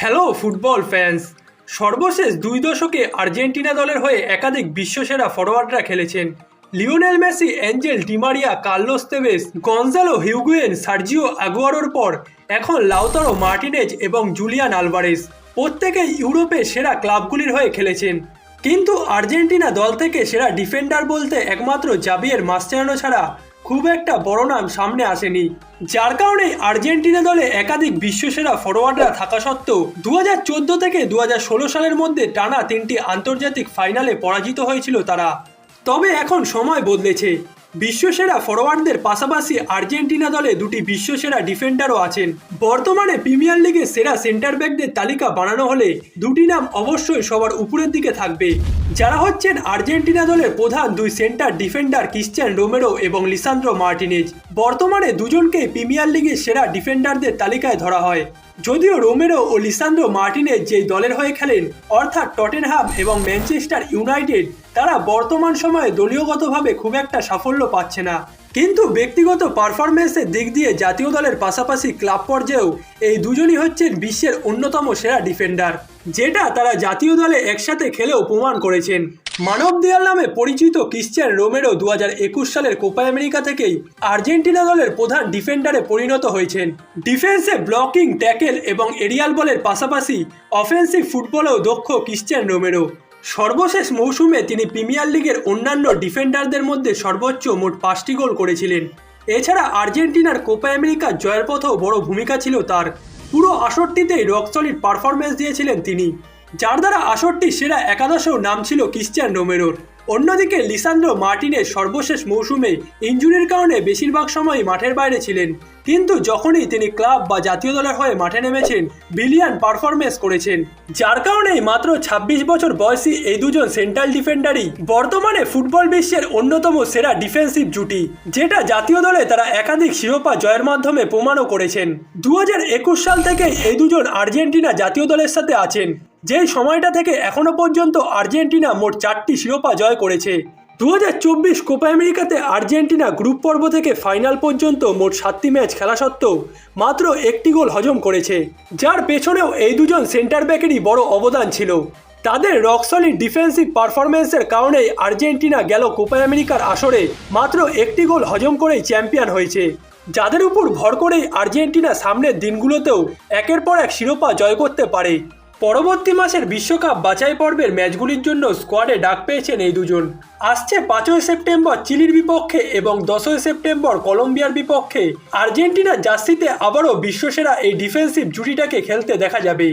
Hello football fans. সর্বশেষ দুই দশকে আর্জেন্টিনা দলের হয়ে একাধিক বিশ্বসেরা ফরোয়ার্ডরা খেলেছেন। Lionel Messi Angel Di Maria Carlos Tevez, Gonzalo Higuain, Sergio আগুয়ারোর পর এখন লাউতারো মার্টিনেজ এবং জুলিয়ান আলভারেজ। প্রত্যেকেই ইউরোপে সেরা ক্লাবগুলির হয়ে খেলেছেন। কিন্তু আর্জেন্টিনা দল থেকে সেরা ডিফেন্ডার বলতে একমাত্র জাবিয়ের মাস্টারানো ছাড়া খুব একটা বড় নাম সামনে আসেনি, যার কারণে আর্জেন্টিনা দলে একাধিক বিশ্বসেরা ফরোয়ার্ডরা থাকা সত্ত্বেও দু হাজার চোদ্দ থেকে দু হাজার ষোলো সালের মধ্যে টানা তিনটি আন্তর্জাতিক ফাইনালে পরাজিত হয়েছিল তারা। তবে এখন সময় বদলেছে। বিশ্বসেরা ফরোয়ার্ডদের পাশাপাশি আর্জেন্টিনা দলে দুটি বিশ্বসেরা ডিফেন্ডারও আছেন। বর্তমানে প্রিমিয়ার লিগে সেরা সেন্টার ব্যাকদের তালিকা বানানো হলে দুটি নাম অবশ্যই সবার উপরের দিকে থাকবে। যারা হচ্ছেন আর্জেন্টিনা দলের প্রধান দুই সেন্টার ডিফেন্ডার ক্রিশ্চিয়ান রোমেরো এবং লিসান্দ্রো মার্টিনেজ। বর্তমানে দুজনকেই প্রিমিয়ার লিগের সেরা ডিফেন্ডারদের তালিকায় ধরা হয়। যদিও রোমেরো ও লিসান্দ্রো মার্টিনেজ যেই দলের হয়ে খেলেন, অর্থাৎ টটেনহাম এবং ম্যানচেস্টার ইউনাইটেড, তারা বর্তমান সময়ে দলীয়গতভাবে খুব একটা সাফল্য পাচ্ছে না। কিন্তু ব্যক্তিগত পারফরমেন্সের দিক দিয়ে জাতীয় দলের পাশাপাশি ক্লাব পর্যায়েও এই দুজনই হচ্ছেন বিশ্বের অন্যতম সেরা ডিফেন্ডার, যেটা তারা জাতীয় দলে একসাথে খেলেও প্রমাণ করেছেন। মানব দেয়াল নামে পরিচিত ক্রিশ্চিয়ান রোমেরো দু একুশ সালের কোপা আমেরিকা থেকেই আর্জেন্টিনা দলের প্রধান ডিফেন্ডারে পরিণত হয়েছেন। ডিফেন্সে ব্লকিং, ট্যাকেল এবং এরিয়াল বলের পাশাপাশি অফেন্সিভ ফুটবলেও দক্ষ ক্রিশ্চিয়ান রোমেরো। সর্বশেষ মৌসুমে তিনি প্রিমিয়ার লিগের অন্যান্য ডিফেন্ডারদের মধ্যে সর্বোচ্চ মোট পাঁচটি গোল করেছিলেন। এছাড়া আর্জেন্টিনার কোপা আমেরিকা জয়ের পথেও বড় ভূমিকা ছিল তার। পুরো আসরটিতেই রক সলিড পারফরমেন্স দিয়েছিলেন তিনি। যার দ্বারা আসরটি সেরা একাদশেও নাম ছিল ক্রিশ্চিয়ান রোমেরোর অন্যদিকে লিসান্দ্রো মার্টিনের সর্বশেষ মৌসুমে ইঞ্জুরির কারণে বেশিরভাগ সময়ই মাঠের বাইরে ছিলেন। কিন্তু যখনই তিনি ক্লাব বা জাতীয় দলের হয়ে মাঠে নেমেছেন, বিলিয়ান পারফরমেন্স করেছেন। যার কারণেই মাত্র ২৬ বছর বয়সী এই দুজন সেন্ট্রাল ডিফেন্ডারই বর্তমানে ফুটবল বিশ্বের অন্যতম সেরা ডিফেন্সিভ জুটি, যেটা জাতীয় দলে তারা একাধিক শিরোপা জয়ের মাধ্যমে প্রমাণও করেছেন। দু হাজার একুশ সাল থেকে এই দুজন আর্জেন্টিনা জাতীয় দলের সাথে আছেন। যেই সময়টা থেকে এখনও পর্যন্ত আর্জেন্টিনা মোট চারটি শিরোপা জয় করেছে। দু হাজার চব্বিশ কোপা আমেরিকাতে আর্জেন্টিনা গ্রুপ পর্ব থেকে ফাইনাল পর্যন্ত মোট সাতটি ম্যাচ খেলা সত্ত্বেও মাত্র একটি গোল হজম করেছে, যার পেছনেও এই দুজন সেন্টার ব্যাকেরই বড় অবদান ছিল। তাদের রকসলিড ডিফেন্সিভ পারফরমেন্সের কারণেই আর্জেন্টিনা গেল কোপা আমেরিকার আসরে মাত্র একটি গোল হজম করেই চ্যাম্পিয়ন হয়েছে। যাদের উপর ভর করেই আর্জেন্টিনা সামনের দিনগুলোতেও একের পর এক শিরোপা জয় করতে পারে। পরবর্তী মাসের বিশ্বকাপ বাছাই পর্বের ম্যাচগুলির জন্য স্কোয়াডে ডাক পেয়েছেন এই দুজন। আসছে পাঁচই সেপ্টেম্বর চিলির বিপক্ষে এবং দশই সেপ্টেম্বর কলম্বিয়ার বিপক্ষে। আর্জেন্টিনার জার্সিতে আবারও বিশ্বসেরা এই ডিফেন্সিভ জুটিটাকে খেলতে দেখা যাবে।